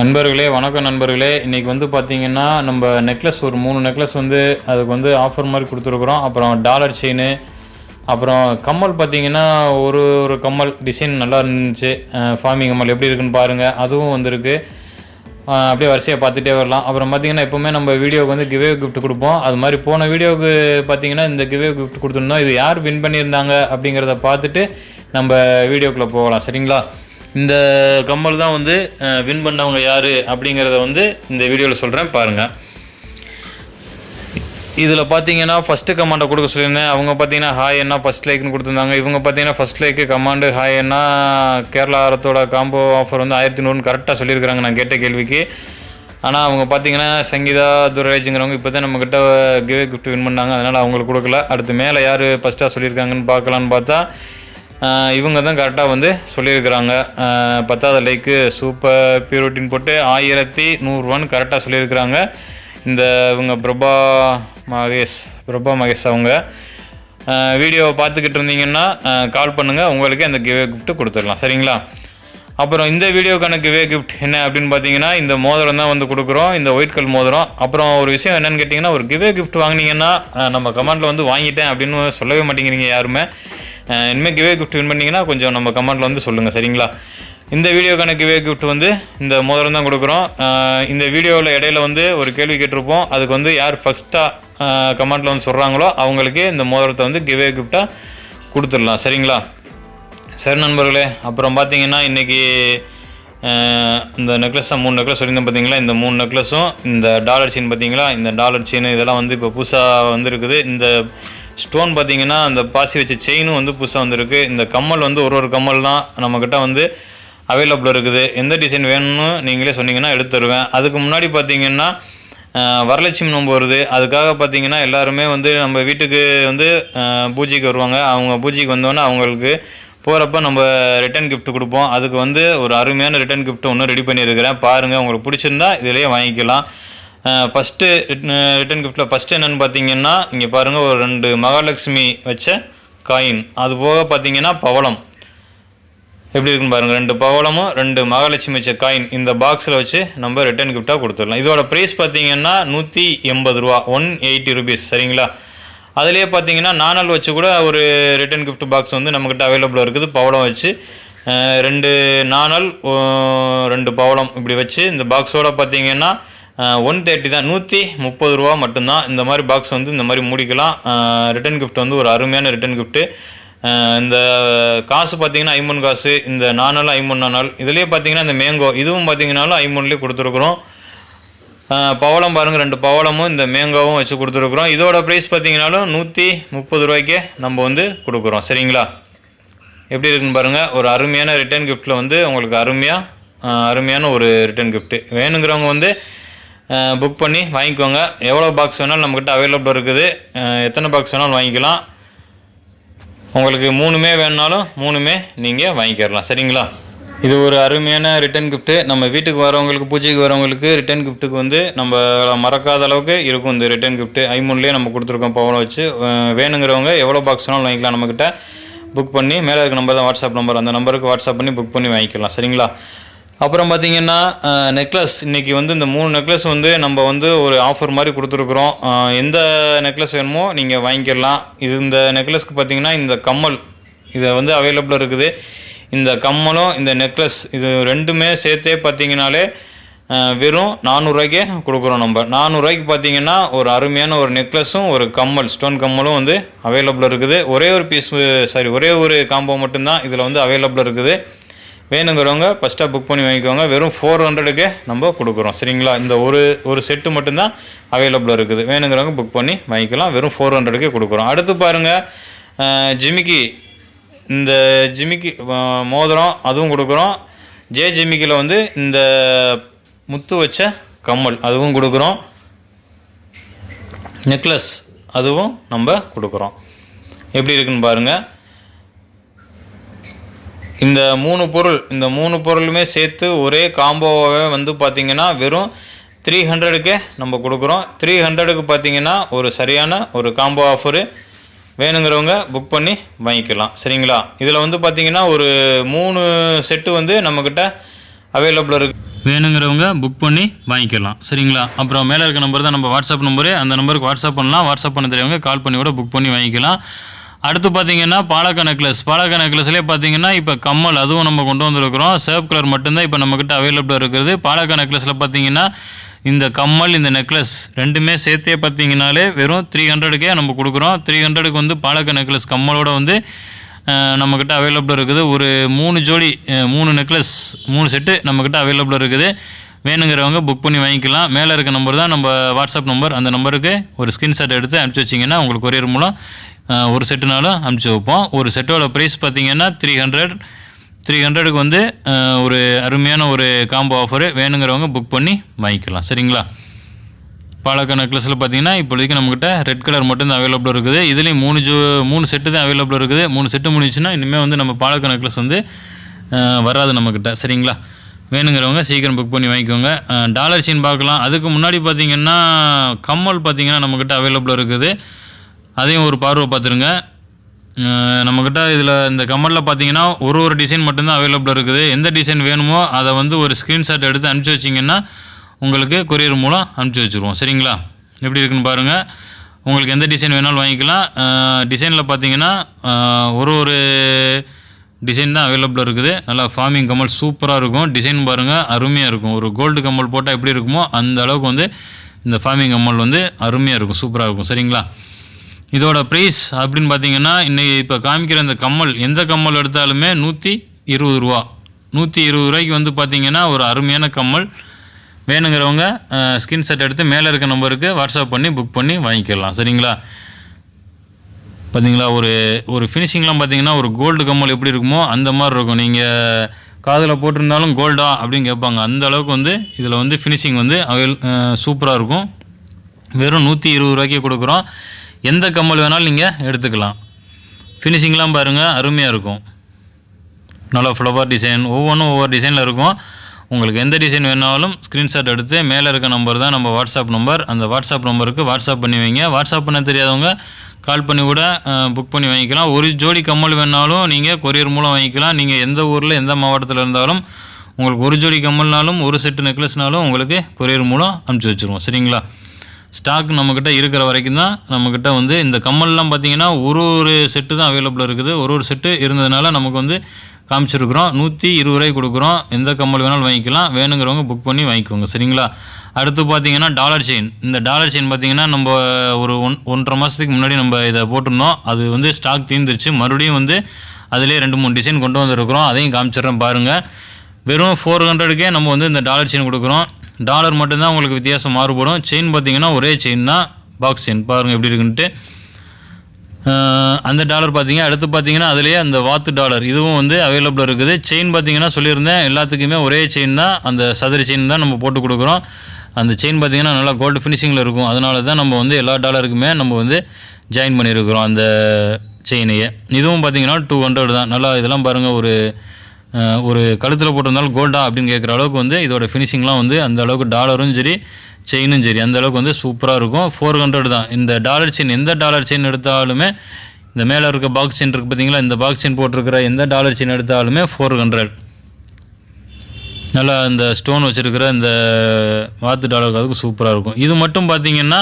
நண்பர்களே வணக்கம் நண்பர்களே. இன்றைக்கி வந்து பார்த்திங்கன்னா நம்ம நெக்லஸ் ஒரு மூணு நெக்லஸ் வந்து அதுக்கு வந்து ஆஃபர் மாதிரி கொடுத்துருக்குறோம். அப்புறம் டாலர் செயின் அப்புறம் கம்மல் பார்த்தீங்கன்னா ஒரு ஒரு கம்மல். டிசைன் நல்லா இருந்துச்சு. ஃபார்மிங் கம்மல் எப்படி இருக்குன்னு பாருங்கள் அதுவும் வந்திருக்கு. அப்படியே வரிசையாக பார்த்துட்டே வரலாம். அப்புறம் பார்த்திங்கன்னா எப்போவுமே நம்ம வீடியோவுக்கு வந்து கிவே கிஃப்ட் கொடுப்போம். அது மாதிரி போன வீடியோவுக்கு பார்த்தீங்கன்னா இந்த கிவே கிஃப்ட் கொடுத்துருந்தோம். இது யார் வின் பண்ணியிருந்தாங்க அப்படிங்கிறத பார்த்துட்டு நம்ம வீடியோக்குள்ளே போகலாம். சரிங்களா? இந்த கம்மல் தான் வந்து வின் பண்ணவங்க யார் அப்படிங்கிறத வந்து இந்த வீடியோவில் சொல்கிறேன் பாருங்கள் இதில் பார்த்தீங்கன்னா ஃபஸ்ட்டு கமாண்டை கொடுக்க சொல்லியிருந்தேன். அவங்க பார்த்தீங்கன்னா ஹாய் என்ன ஃபஸ்ட் லைக்னு கொடுத்துருந்தாங்க. இவங்க பார்த்தீங்கன்னா ஃபஸ்ட் லைக்கு கமாண்டு ஹாய் என்ன கேரளா ஆரத்தோட காம்போ ஆஃபர் வந்து ஆயிரத்தி நூறுன்னு கரெக்டாக சொல்லியிருக்கிறாங்க. நான் கேட்ட கேள்விக்கு. ஆனால் அவங்க பார்த்தீங்கன்னா சங்கீதா துரைஜுங்கிறவங்க இப்போ தான் நம்மக்கிட்ட கிவே கிஃப்ட் வின் பண்ணாங்க. அதனால் அவங்களுக்கு கொடுக்கல. அடுத்து மேலே யார் ஃபஸ்ட்டாக சொல்லியிருக்காங்கன்னு பார்க்கலான்னு பார்த்தா இவங்க தான் கரெக்டாக வந்து சொல்லியிருக்கிறாங்க. பத்தாவது லைக்கு சூப்பர் பியூரிட்டின் போட்டு ஆயிரத்தி நூறுரூவான்னு கரெக்டாக சொல்லியிருக்கிறாங்க. இந்த இவங்க பிரபா மகேஷ் பிரபா மகேஷ் அவங்க. வீடியோவை பார்த்துக்கிட்டு இருந்தீங்கன்னா கால் பண்ணுங்கள் உங்களுக்கு அந்த கிவே கிஃப்ட்டு கொடுத்துடலாம். சரிங்களா? அப்புறம் இந்த வீடியோக்கான கிவே கிஃப்ட் என்ன அப்படின்னு பார்த்தீங்கன்னா இந்த மோதிரம் தான் வந்து கொடுக்குறோம். இந்த ஒயிட் கல் மோதிரம். அப்புறம் ஒரு விஷயம் என்னென்னு கேட்டிங்கன்னா ஒரு கிவே கிஃப்ட் வாங்கினீங்கன்னா நம்ம கமெண்ட்டில் வந்து வாங்கிட்டேன் அப்படின்னு சொல்லவே மாட்டேங்கிறீங்க யாருமே. இனிமேல் கிவே கிஃப்ட் வின் பண்ணிங்கன்னா கொஞ்சம் நம்ம கமெண்ட்டில் வந்து சொல்லுங்கள் சரிங்களா? இந்த வீடியோக்கான கிவே கிஃப்ட் வந்து இந்த மோதிரம் தான் கொடுக்குறோம். இந்த வீடியோவில் இடையில வந்து ஒரு கேள்வி கேட்டிருப்போம். அதுக்கு வந்து யார் ஃபஸ்ட்டாக கமெண்ட்டில் வந்து சொல்கிறாங்களோ அவங்களுக்கு இந்த மோதிரத்தை வந்து கிவே கிஃப்டாக கொடுத்துடலாம் சரிங்களா? சரி நண்பர்களே அப்புறம் பார்த்தீங்கன்னா இன்றைக்கி இந்த நெக்லஸ் மூணு நெக்லஸ் சொல்லியிருந்தேன் பார்த்தீங்களா இந்த மூணு நெக்லஸும் இந்த டாலர் சீன் பார்த்தீங்களா இந்த டாலர் சீன் இதெல்லாம் வந்து இப்போ புதுசாக வந்துருக்குது. இந்த ஸ்டோன் பார்த்தீங்கன்னா அந்த பாசி வச்ச செயினும் வந்து புதுசாக வந்திருக்கு. இந்த கம்மல் வந்து ஒரு ஒரு கம்மல் தான். நம்மக்கிட்ட வந்து அவைலபிள் இருக்குது. எந்த டிசைன் வேணும்னு நீங்களே சொன்னீங்கன்னா எடுத்து தருவேன். அதுக்கு முன்னாடி பார்த்தீங்கன்னா வரலட்சுமி நோன்பு வருது. அதுக்காக பார்த்தீங்கன்னா எல்லாருமே வந்து நம்ம வீட்டுக்கு வந்து பூஜைக்கு வருவாங்க. அவங்க பூஜைக்கு வந்தோன்னே அவங்களுக்கு போகிறப்ப நம்ம ரிட்டர்ன் கிஃப்ட் கொடுப்போம். அதுக்கு வந்து ஒரு அருமையான ரிட்டர்ன் கிஃப்ட்டு ஒன்று ரெடி பண்ணியிருக்கிறேன். பாருங்கள் உங்களுக்கு பிடிச்சிருந்தா இதிலேயே வாங்கிக்கலாம். ஃபஸ்ட்டு ரிட்டன் கிஃப்ட்டில் ஃபஸ்ட்டு என்னென்னு பார்த்தீங்கன்னா இங்கே பாருங்கள் ஒரு ரெண்டு மகாலட்சுமி வச்ச காயின் அது போக பார்த்தீங்கன்னா பவளம். எப்படி இருக்குன்னு பாருங்கள் ரெண்டு பவளமும் ரெண்டு மகாலட்சுமி வச்ச காயின் இந்த பாக்ஸில் வச்சு நம்ம ரிட்டன் கிஃப்டாக கொடுத்துடலாம். இதோட ப்ரைஸ் பார்த்தீங்கன்னா நூற்றி எண்பது ரூபா ஒன் எயிட்டி ருபீஸ் சரிங்களா? அதுலேயே பார்த்தீங்கன்னா நாணல் வச்சு கூட ஒரு ரிட்டன் கிஃப்ட் பாக்ஸ் வந்து நம்மக்கிட்ட அவைலபிளாக இருக்குது. பவளம் வச்சு ரெண்டு நாணல் ரெண்டு பவளம் இப்படி வச்சு இந்த பாக்ஸோட பார்த்தீங்கன்னா ஒன் தேர்ட்டி தான். நூற்றி முப்பது ரூபா மட்டும்தான். இந்த மாதிரி பாக்ஸ் வந்து இந்த மாதிரி மூடிக்கலாம். ரிட்டன் கிஃப்ட் வந்து ஒரு அருமையான ரிட்டன் கிஃப்ட்டு இந்த காசு பார்த்தீங்கன்னா ஐம்பொன் காசு இந்த நாணல் ஐம்பொன் நானால் இதுலேயே பார்த்தீங்கன்னா இந்த மேங்கோ இதுவும் பார்த்தீங்கன்னாலும் ஐம்பொன்லேயே கொடுத்துருக்குறோம். பவளம் பாருங்கள் ரெண்டு பவளமும் இந்த மேங்கோவும் வச்சு கொடுத்துருக்குறோம். இதோட ப்ரைஸ் பார்த்தீங்கன்னாலும் நூற்றி முப்பது ரூபாய்க்கே நம்ம வந்து கொடுக்குறோம். சரிங்களா? எப்படி இருக்குன்னு பாருங்கள் ஒரு அருமையான ரிட்டர்ன் கிஃப்ட்டில் வந்து உங்களுக்கு அருமையாக அருமையான ஒரு ரிட்டர்ன் கிஃப்ட்டு வேணுங்கிறவங்க வந்து புக் பண்ணி வாங்கிக்கோங்க. எவ்வளோ பாக்ஸ் வேணாலும் நம்மக்கிட்ட அவைலபிள் இருக்குது. எத்தனை பாக்ஸ் வேணாலும் வாங்கிக்கலாம். உங்களுக்கு மூணுமே வேணுனாலும் மூணுமே நீங்கள் வாங்கிக்கிறலாம் சரிங்களா? இது ஒரு அருமையான ரிட்டன் கிஃப்ட்டு நம்ம வீட்டுக்கு வரவங்களுக்கு பூஜைக்கு வரவங்களுக்கு ரிட்டன் கிஃப்ட்டுக்கு வந்து நம்ம மறக்காத அளவுக்கு இருக்கும் இந்த ரிட்டன் கிஃப்ட்டு ஐமூன்லேயே நம்ம கொடுத்துருக்கோம் பவனை வச்சு. வேணுங்கிறவங்க எவ்வளோ பாக்ஸ் வேணாலும் வாங்கிக்கலாம் நம்மக்கிட்ட புக் பண்ணி மேலே இருக்க நம்பர் தான் வாட்ஸ்அப் நம்பர் அந்த நம்பருக்கு வாட்ஸ்அப் பண்ணி புக் பண்ணி வாங்கிக்கலாம். சரிங்களா? அப்புறம் பார்த்தீங்கன்னா நெக்லஸ் இன்றைக்கி வந்து இந்த மூணு நெக்லஸ் வந்து நம்ம வந்து ஒரு ஆஃபர் மாதிரி கொடுத்துருக்குறோம். எந்த நெக்லஸ் வேணுமோ நீங்கள் வாங்கிக்கலாம். இது இந்த நெக்லஸ்க்கு பார்த்தீங்கன்னா இந்த கம்மல். இதை வந்து அவைலபிளாக இருக்குது. இந்த கம்மலும் இந்த நெக்லஸ் இது ரெண்டுமே சேர்த்தே பார்த்தீங்கனாலே வெறும் நானூறுரூவாய்க்கே கொடுக்குறோம் நம்ம. நானூறுரூவாய்க்கு பார்த்தீங்கன்னா ஒரு அருமையான ஒரு நெக்லஸும் ஒரு கம்மல் ஸ்டோன் கம்மலும் வந்து அவைலபிளாக இருக்குது. ஒரே ஒரு பீஸ் சாரி ஒரே ஒரு காம்போ மட்டும்தான் இதில் வந்து அவைலபிளாக இருக்குது. வேணுங்கிறவங்க ஃபஸ்ட்டாக புக் பண்ணி வாங்கிக்கோங்க. வெறும் ஃபோர் ஹண்ட்ரடுக்கே நம்ம கொடுக்குறோம். சரிங்களா? இந்த ஒரு ஒரு செட்டு மட்டும்தான் அவைலபிளாக இருக்குது. வேணுங்கிறவங்க புக் பண்ணி வாங்கிக்கலாம். வெறும் ஃபோர் ஹண்ட்ரடுக்கே கொடுக்குறோம். அடுத்து பாருங்கள் ஜிமிக்கி. இந்த ஜிமிக்கி மோதிரம் அதுவும் கொடுக்குறோம். ஜே ஜிமிக்கியில் வந்து இந்த முத்து வச்ச கம்மல் அதுவும் கொடுக்குறோம். நெக்லஸ் அதுவும் நம்ம கொடுக்குறோம். எப்படி இருக்குன்னு பாருங்கள் இந்த மூணு பொருள் இந்த மூணு பொருளுமே சேர்த்து ஒரே காம்போவாகவே வந்து பார்த்திங்கன்னா வெறும் த்ரீ ஹண்ட்ரடுக்கே நம்ம கொடுக்குறோம். த்ரீ ஹண்ட்ரடுக்கு பார்த்தீங்கன்னா ஒரு சரியான ஒரு காம்போ ஆஃபரு வேணுங்கிறவங்க புக் பண்ணி வாங்கிக்கலாம். சரிங்களா? இதில் வந்து பார்த்திங்கன்னா ஒரு மூணு செட்டு வந்து நம்மக்கிட்ட அவைலபிள் இருக்கு. வேணுங்கிறவங்க புக் பண்ணி வாங்கிக்கலாம். சரிங்களா? அப்புறம் மேலே இருக்க நம்பர் தான் நம்ம வாட்ஸ்அப் நம்பரு அந்த நம்பருக்கு வாட்ஸ்அப் பண்ணலாம். வாட்ஸ்அப் பண்ண தெரியவங்க கால் பண்ணி கூட புக் பண்ணி வாங்கிக்கலாம். அடுத்து பார்த்தீங்கன்னா பாலக்கா நெக்லஸ் பாலக்கா நெக்லஸ்லேயே பார்த்தீங்கன்னா இப்போ கம்மல் அதுவும் நம்ம கொண்டு வந்திருக்கிறோம். சேப் கலர் மட்டும்தான் இப்போ நம்மக்கிட்ட அவைலபிளாக இருக்குது. பாலக்கா நெக்லஸில் பார்த்தீங்கன்னா இந்த கம்மல் இந்த நெக்லஸ் ரெண்டுமே சேர்த்தே பார்த்தீங்கனாலே வெறும் த்ரீ ஹண்ட்ரடுக்கே நம்ம கொடுக்குறோம். த்ரீ ஹண்ட்ரடுக்கு வந்து பாலக்கா நெக்லஸ் கம்மலோட வந்து நம்மக்கிட்ட அவைலபிளாக இருக்குது. ஒரு மூணு ஜோடி மூணு நெக்லஸ் மூணு செட்டு நம்மக்கிட்ட அவைலபிளாக இருக்குது. வேணுங்கிறவங்க புக் பண்ணி வாங்கிக்கலாம். மேலே இருக்க நம்பர் தான் நம்ம வாட்ஸ்அப் நம்பர் அந்த நம்பருக்கு ஒரு ஸ்க்ரீன்ஷாட் எடுத்து அனுப்பிச்சி வச்சிங்கன்னா உங்களுக்கு கொரியர் மூலம் ஒரு செட்டுனாலும் அமுச்சு வைப்போம். ஒரு செட்டோட ப்ரைஸ் பார்த்தீங்கன்னா த்ரீ ஹண்ட்ரட் த்ரீ ஹண்ட்ரடுக்கு வந்து ஒரு அருமையான ஒரு காம்போ ஆஃபரு வேணுங்கிறவங்க புக் பண்ணி வாங்கிக்கலாம். சரிங்களா? பாலக்கா நெக்லஸில் பார்த்தீங்கன்னா இப்போதைக்கு நம்மக்கிட்ட ரெட் கலர் மட்டும் தான் அவைலபிள் இருக்குது. இதுலேயும் மூணு ஜோ மூணு செட்டு தான் அவைலபிள் இருக்குது. மூணு செட்டு முடிஞ்சுன்னா இனிமேல் வந்து நம்ம பாலக்கா நெக்லஸ் வந்து வராது நம்மக்கிட்ட சரிங்களா? வேணுங்கிறவங்க சீக்கிரம் புக் பண்ணி வாங்கிக்கோங்க. டாலர் சீன் பார்க்கலாம். அதுக்கு முன்னாடி பார்த்தீங்கன்னா கம்மல் பார்த்தீங்கன்னா நம்மக்கிட்ட அவைலபிள் இருக்குது. அதையும் ஒரு பார்வை பார்த்துருங்க. நம்மக்கிட்ட இதில் இந்த கம்மலில் பார்த்தீங்கன்னா ஒரு ஒரு டிசைன் மட்டும்தான் அவைலபிள் இருக்குது. எந்த டிசைன் வேணுமோ அதை வந்து ஒரு ஸ்க்ரீன்ஷாட் எடுத்து அனுப்பிச்சி வச்சிங்கன்னா உங்களுக்கு கொரியர் மூலம் அனுப்பிச்சி வச்சுருவோம். சரிங்களா? எப்படி இருக்குன்னு பாருங்கள் உங்களுக்கு எந்த டிசைன் வேணாலும் வாங்கிக்கலாம். டிசைனில் பார்த்தீங்கன்னா ஒரு ஒரு டிசைன் தான் அவைலபிள் இருக்குது. நல்லா ஃபார்மிங் கம்மல் சூப்பராக இருக்கும். டிசைன் பாருங்கள் அருமையாக இருக்கும். ஒரு கோல்டு கம்மல் போட்டால் எப்படி இருக்குமோ அந்த அளவுக்கு வந்து இந்த ஃபார்மிங் கம்மல் வந்து அருமையாக இருக்கும். சூப்பராக இருக்கும். சரிங்களா? இதோட ப்ரைஸ் அப்படின்னு பார்த்தீங்கன்னா இன்றைக்கி இப்போ காமிக்கிற இந்த கம்மல் எந்த கம்மல் எடுத்தாலுமே நூற்றி இருபது ரூபா. நூற்றி இருபது ரூபாய்க்கு வந்து பார்த்தீங்கன்னா ஒரு அருமையான கம்மல். வேணுங்கிறவங்க ஸ்கிரீன்ஷாட் எடுத்து மேலே இருக்க நம்பருக்கு வாட்ஸ்அப் பண்ணி புக் பண்ணி வாங்கிக்கலாம். சரிங்களா? பார்த்தீங்களா? ஒரு ஒரு ஃபினிஷிங்லாம் பார்த்தீங்கன்னா ஒரு கோல்டு கம்மல் எப்படி இருக்குமோ அந்த மாதிரி இருக்கும். நீங்கள் காதில் போட்டிருந்தாலும் கோல்டா அப்படின்னு கேட்பாங்க. அந்த அளவுக்கு வந்து இதில் வந்து ஃபினிஷிங் வந்து அவைல் சூப்பராக இருக்கும். வெறும் நூற்றி இருபது ரூபாய்க்கு கொடுக்குறோம். எந்த கம்மல் வேணாலும் நீங்கள் எடுத்துக்கலாம். ஃபினிஷிங்லாம் பாருங்கள் அருமையாக இருக்கும். நல்லா ஃப்ளவர் டிசைன் ஒவ்வொன்றும் ஒவ்வொரு டிசைனில் இருக்கும். உங்களுக்கு எந்த டிசைன் வேணாலும் ஸ்க்ரீன்ஷாட் எடுத்து மேலே இருக்க நம்பர் தான் நம்ம வாட்ஸ்அப் நம்பர் அந்த வாட்ஸ்அப் நம்பருக்கு வாட்ஸ்அப் பண்ணி வைங்க. வாட்ஸ்அப் பண்ண தெரியாதவங்க கால் பண்ணி கூட புக் பண்ணி வாங்கிக்கலாம். ஒரு ஜோடி கம்மல் வேணாலும் நீங்கள் கொரியர் மூலம் வாங்கிக்கலாம். நீங்கள் எந்த ஊரில் எந்த மாவட்டத்தில் இருந்தாலும் உங்களுக்கு ஒரு ஜோடி கம்மல்னாலும் ஒரு செட்டு நெக்லஸ்னாலும் உங்களுக்கு கொரியர் மூலம் அனுப்பிச்சி வச்சுருவோம். சரிங்களா? ஸ்டாக் நம்மக்கிட்ட இருக்கிற வரைக்கும் தான் நம்மக்கிட்ட வந்து இந்த கம்மல்லாம் பார்த்தீங்கன்னா ஒரு ஒரு செட்டு தான் அவைலபிள் இருக்குது. ஒரு ஒரு செட்டு இருந்ததுனால நமக்கு வந்து காமிச்சிருக்கிறோம். நூற்றி இருபது ரூபாய் கொடுக்குறோம். எந்த கம்மல் வேணாலும் வாங்கிக்கலாம். வேணுங்கிறவங்க புக் பண்ணி வாங்கிக்கோங்க. சரிங்களா? அடுத்து பார்த்தீங்கன்னா டாலர் செயின் இந்த டாலர் செயின் பார்த்தீங்கன்னா நம்ம ஒரு ஒன் ஒன்றரை மாதத்துக்கு முன்னாடி நம்ம இதை போட்டிருந்தோம். அது வந்து ஸ்டாக் தீர்ந்துருச்சு. மறுபடியும் வந்து அதிலே ரெண்டு மூணு டிசைன் கொண்டு வந்திருக்கிறோம். அதையும் காமிச்சிடுறேன் பாருங்கள் வெறும் ஃபோர் ஹண்ட்ரடுக்கே நம்ம வந்து இந்த டாலர் செயின் கொடுக்குறோம். டாலர் மட்டும்தான் உங்களுக்கு வித்தியாசம் மாறுபடும். செயின் பார்த்தீங்கன்னா ஒரே செயின் தான். பாக்ஸ் செயின் பாருங்கள் எப்படி இருக்குன்ட்டு. அந்த டாலர் பார்த்தீங்க அடுத்து பார்த்தீங்கன்னா அதுலேயே அந்த வாத்து டாலர் இதுவும் வந்து அவைலபிள் இருக்குது. செயின் பார்த்தீங்கன்னா சொல்லியிருந்தேன் எல்லாத்துக்குமே ஒரே செயின் தான். அந்த சதுர செயின் தான் நம்ம போட்டு கொடுக்குறோம். அந்த செயின் பார்த்தீங்கன்னா நல்லா கோல்டு ஃபினிஷிங்கில் இருக்கும். அதனால தான் நம்ம வந்து எல்லா டாலருக்குமே நம்ம வந்து ஜாயின் பண்ணியிருக்கிறோம் அந்த செயினையே இதுவும் பார்த்தீங்கன்னா டூ ஹண்ட்ரட் தான். நல்லா இதெல்லாம் பாருங்கள் ஒரு ஒரு கழுத்தில் போட்டிருந்தாலும் கோல்டா அப்படின்னு கேட்குற அளவுக்கு வந்து இதோட ஃபினிஷிங்லாம் வந்து அந்த அளவுக்கு டாலரும் சரி செயினும் சரி அந்த அளவுக்கு வந்து சூப்பராக இருக்கும். ஃபோர் ஹண்ட்ரட் தான். இந்த டாலர் செயின் எந்த டாலர் செயின் எடுத்தாலுமே இந்த மேலே இருக்க பாக்ஸ் செயின் இருக்குது பார்த்தீங்களா இந்த பாக்ஸ் செயின் போட்டிருக்கிற எந்த டாலர் செயின் எடுத்தாலுமே ஃபோர் ஹண்ட்ரட் நல்லா இந்த ஸ்டோன் வச்சுருக்கிற இந்த வாத்து டாலருக்கு அதுக்கு சூப்பராக இருக்கும். இது மட்டும் பார்த்தீங்கன்னா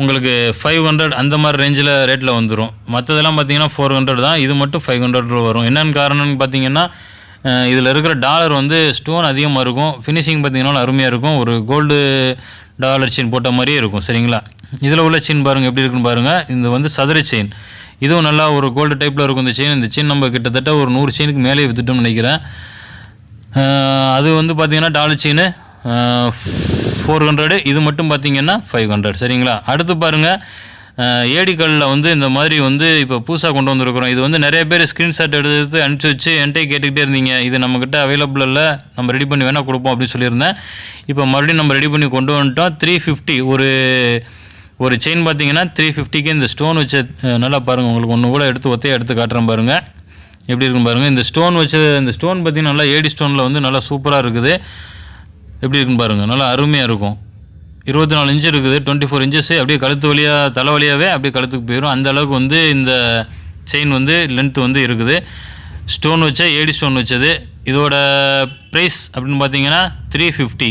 உங்களுக்கு ஃபைவ் ஹண்ட்ரட் அந்த மாதிரி ரேஞ்சில் ரேட்டில் வந்துடும் மற்றதெல்லாம் பார்த்தீங்கன்னா ஃபோர் ஹண்ட்ரட் தான். இது மட்டும் ஃபைவ் ஹண்ட்ரட் வரும். என்னென்னு காரணம்னு பார்த்தீங்கன்னா இதில் இருக்கிற டாலர் வந்து ஸ்டோன் அதிகமாக இருக்கும். ஃபினிஷிங் பார்த்தீங்கன்னா அருமையாக இருக்கும். ஒரு கோல்டு டாலர் செயின் போட்ட மாதிரியே இருக்கும். சரிங்களா? இதில் உள்ள செயின் பாருங்கள் எப்படி இருக்குன்னு பாருங்கள் இது வந்து சதுர செயின் இதுவும் நல்லா ஒரு கோல்டு டைப்பில் இருக்கும் இந்த செயின் இந்த செயின் நம்ம கிட்டத்தட்ட ஒரு நூறு செயினுக்கு மேலே விற்றுட்டோம்னு நினைக்கிறேன். அது வந்து பார்த்தீங்கன்னா டாலர் செயின் ஃபோர் ஹண்ட்ரடு இது மட்டும் பார்த்தீங்கன்னா ஃபைவ் ஹண்ட்ரட் சரிங்களா? அடுத்து பாருங்கள் ஏடிக்கல்லில் வந்து இந்த மாதிரி வந்து இப்போ புதுசாக கொண்டு வந்திருக்கிறோம். இது வந்து நிறைய பேர் ஸ்க்ரீன்ஷாட் எடுத்து அனுப்பிச்சி வச்சு என்கிட்ட கேட்டுக்கிட்டே இருந்தீங்க. இது நம்மக்கிட்ட அவைலபிள் இல்லை. நம்ம ரெடி பண்ணி வேணால் கொடுப்போம் அப்படின்னு சொல்லியிருந்தேன். இப்போ மறுபடியும் நம்ம ரெடி பண்ணி கொண்டு வந்துட்டோம். த்ரீ ஃபிஃப்டி ஒரு ஒரு செயின் பார்த்தீங்கன்னா த்ரீ ஃபிஃப்டிக்கு இந்த ஸ்டோன் வச்சு நல்லா பாருங்கள் உங்களுக்கு ஒன்று கூட எடுத்து ஒத்தையை எடுத்து காட்டுறேன் பாருங்கள் எப்படி இருக்கும் பாருங்கள் இந்த ஸ்டோன் வச்ச இந்த ஸ்டோன் பார்த்தீங்கன்னா நல்லா ஏடி ஸ்டோனில் வந்து நல்லா சூப்பராக இருக்குது. எப்படி இருக்குன்னு பாருங்கள் நல்லா அருமையாக இருக்கும். இருபத்தி நாலு இன்ச்சு இருக்குது டுவெண்ட்டி ஃபோர் இன்ச்சஸ் அப்படியே கழுத்து வழியாக தலை வழியாகவே அப்படியே கழுத்துக்கு போயிடும் அந்த அளவுக்கு வந்து இந்த செயின் வந்து லென்த்து வந்து இருக்குது. ஸ்டோன் வச்ச ஏடி ஸ்டோன் வச்சது. இதோட ப்ரைஸ் அப்படின்னு பார்த்தீங்கன்னா த்ரீ ஃபிஃப்டி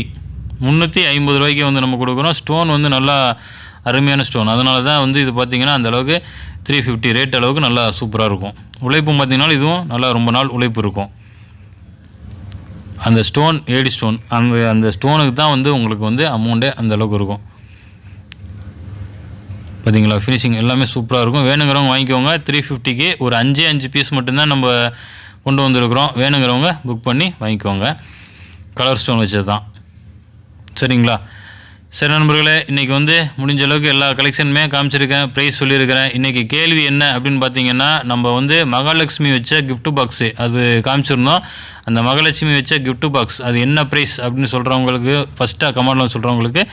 முந்நூற்றி ஐம்பது ரூபாய்க்கு வந்து நம்ம கொடுக்குறோம். ஸ்டோன் வந்து நல்லா அருமையான ஸ்டோன் அதனால தான் வந்து இது பார்த்திங்கன்னா அந்த அளவுக்கு த்ரீ ஃபிஃப்டி ரேட் அளவுக்கு நல்லா சூப்பராக இருக்கும். உழைப்பும் பார்த்திங்கனாலும் இதுவும் நல்லா ரொம்ப நாள் உழைப்பு இருக்கும். அந்த ஸ்டோன் ஏடி ஸ்டோன் அந்த அந்த ஸ்டோனுக்கு தான் வந்து உங்களுக்கு வந்து அமௌண்ட்டே அந்த அளவுக்கு இருக்கும். பார்த்தீங்களா ஃபினிஷிங் எல்லாமே சூப்பராக இருக்கும். வேணுங்கிறவங்க வாங்கிக்கோங்க. த்ரீ ஃபிஃப்டிக்கு ஒரு அஞ்சு அஞ்சு பீஸ் மட்டும்தான் நம்ம கொண்டு வந்திருக்கிறோம். வேணுங்கிறவங்க புக் பண்ணி வாங்கிக்கோங்க. கலர் ஸ்டோன் வச்சது தான் சரிங்களா? சரி நண்பர்களே இன்றைக்கி வந்து முடிஞ்ச அளவுக்கு எல்லா கலெக்ஷனுமே காமிச்சிருக்கேன் ப்ரைஸ் சொல்லியிருக்கிறேன். இன்றைக்கி கேள்வி என்ன அப்படின்னு பார்த்தீங்கன்னா நம்ம வந்து மகாலட்சுமி வச்ச கிஃப்ட்டு பாக்ஸு அது காமிச்சிருந்தோம். அந்த மகாலட்சுமி வச்ச கிஃப்ட்டு பாக்ஸ் அது என்ன ப்ரைஸ் அப்படின்னு சொல்கிறவங்களுக்கு ஃபஸ்ட்டாக கமெண்டில் சொல்கிறவங்களுக்கு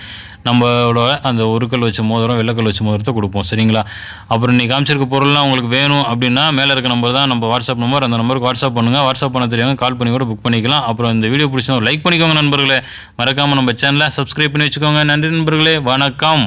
நம்மளோட அந்த ஒரு கல் வச்ச மோதிரம் வெள்ளைக்கல் வச்ச மோதிரத்தை கொடுப்போம். சரிங்களா? அப்புறம் நீ காமிச்சிருக்க பொருள்லாம் உங்களுக்கு வேணும் அப்படின்னா மேலே இருக்க நம்பர் தான் நம்ம வாட்ஸ்அப் நம்பர் அந்த நம்பருக்கு வாட்ஸ்அப் பண்ணுங்கள் வாட்ஸ்அப் பண்ண தெரியாமல் கால் பண்ணி கூட புக் பண்ணிக்கலாம். அப்புறம் இந்த வீடியோ பிடிச்சா லைக் பண்ணிக்கோங்க நண்பர்களே. மறக்காமல் நம்ம சேனலை சப்ஸ்கிரைப் பண்ணி வச்சுக்கோங்க. நன்றி நண்பர்களே. வணக்கம்.